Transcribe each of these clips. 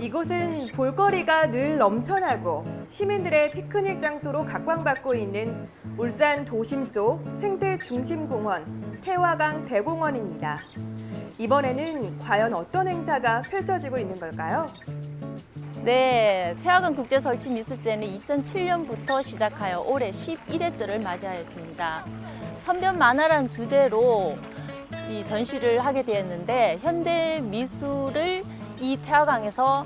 이곳은 볼거리가 늘 넘쳐나고 시민들의 피크닉 장소로 각광받고 있는 울산 도심 속 생태 중심 공원 태화강 대공원입니다. 이번에는 과연 어떤 행사가 펼쳐지고 있는 걸까요? 네, 태화강 국제 설치 미술제는 2007년부터 시작하여 올해 11회째를 맞이하였습니다. 선변 만화란 주제로 이 전시를 하게 되었는데 현대 미술을 이 태화강에서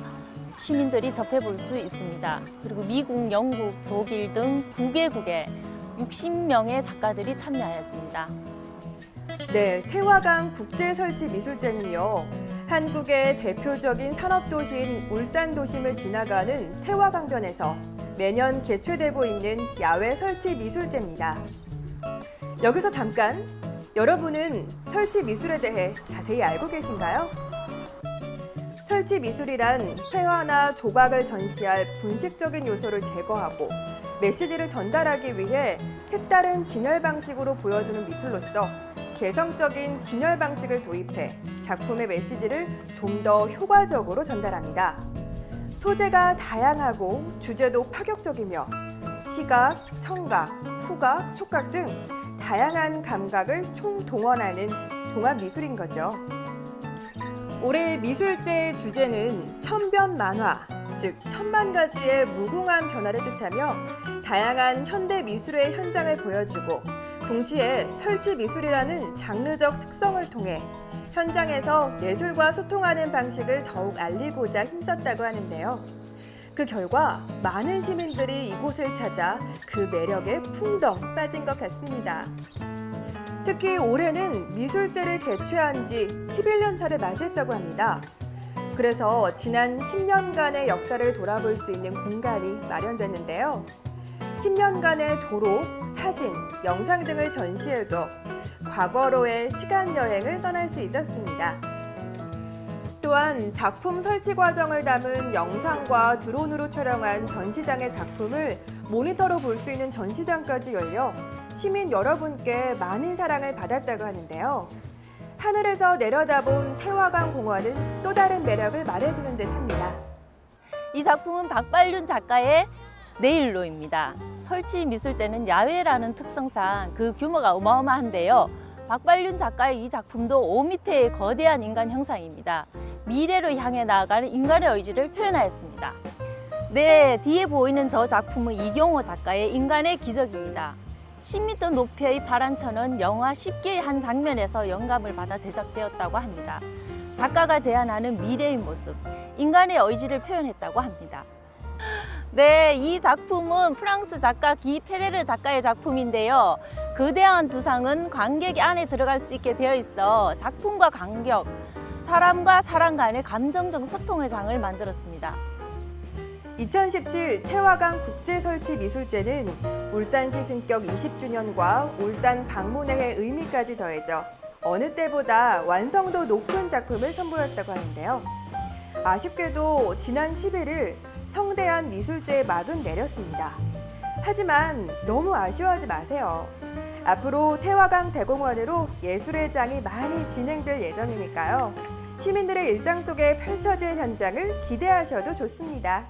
시민들이 접해볼 수 있습니다. 그리고 미국, 영국, 독일 등 9개국의 60명의 작가들이 참여하였습니다. 네, 태화강 국제설치미술제는요. 한국의 대표적인 산업도시인 울산 도심을 지나가는 태화강변에서 매년 개최되고 있는 야외 설치 미술제입니다. 여기서 잠깐 여러분은 설치 미술에 대해 자세히 알고 계신가요? 설치 미술이란 회화나 조각을 전시할 분식적인 요소를 제거하고 메시지를 전달하기 위해 색다른 진열 방식으로 보여주는 미술로서 개성적인 진열 방식을 도입해 작품의 메시지를 좀 더 효과적으로 전달합니다. 소재가 다양하고 주제도 파격적이며 시각, 청각, 후각, 촉각 등 다양한 감각을 총동원하는 종합 미술인 거죠. 올해 미술제의 주제는 천변 만화, 즉 천만 가지의 무궁한 변화를 뜻하며 다양한 현대 미술의 현장을 보여주고 동시에 설치 미술이라는 장르적 특성을 통해 현장에서 예술과 소통하는 방식을 더욱 알리고자 힘썼다고 하는데요. 그 결과 많은 시민들이 이곳을 찾아 그 매력에 풍덩 빠진 것 같습니다. 특히 올해는 미술제를 개최한 지 11년 차를 맞이했다고 합니다. 그래서 지난 10년간의 역사를 돌아볼 수 있는 공간이 마련됐는데요. 10년간의 도로, 사진, 영상 등을 전시해도 과거로의 시간 여행을 떠날 수 있었습니다. 또한 작품 설치 과정을 담은 영상과 드론으로 촬영한 전시장의 작품을 모니터로 볼 수 있는 전시장까지 열려 시민 여러분께 많은 사랑을 받았다고 하는데요. 하늘에서 내려다본 태화강 공원은 또 다른 매력을 말해주는 듯합니다. 이 작품은 박발륜 작가의 내일로입니다. 설치 미술제는 야외라는 특성상 그 규모가 어마어마한데요. 박발륜 작가의 이 작품도 5m의 거대한 인간 형상입니다. 미래로 향해 나아가는 인간의 의지를 표현하였습니다. 네, 뒤에 보이는 저 작품은 이경호 작가의 인간의 기적입니다. 10m 높이의 파란천은 영화 10개의 한 장면에서 영감을 받아 제작되었다고 합니다. 작가가 제안하는 미래의 모습, 인간의 의지를 표현했다고 합니다. 네, 이 작품은 프랑스 작가 기 페레르 작가의 작품인데요. 거대한 두상은 관객이 안에 들어갈 수 있게 되어 있어 작품과 간격, 사람과 사람 간의 감정적 소통의 장을 만들었습니다. 2017 태화강 국제설치미술제는 울산시 승격 20주년과 울산 방문회의 의미까지 더해져 어느 때보다 완성도 높은 작품을 선보였다고 하는데요. 아쉽게도 지난 11일 성대한 미술제의 막은 내렸습니다. 하지만 너무 아쉬워하지 마세요. 앞으로 태화강 대공원으로 예술의 장이 많이 진행될 예정이니까요. 시민들의 일상 속에 펼쳐질 현장을 기대하셔도 좋습니다.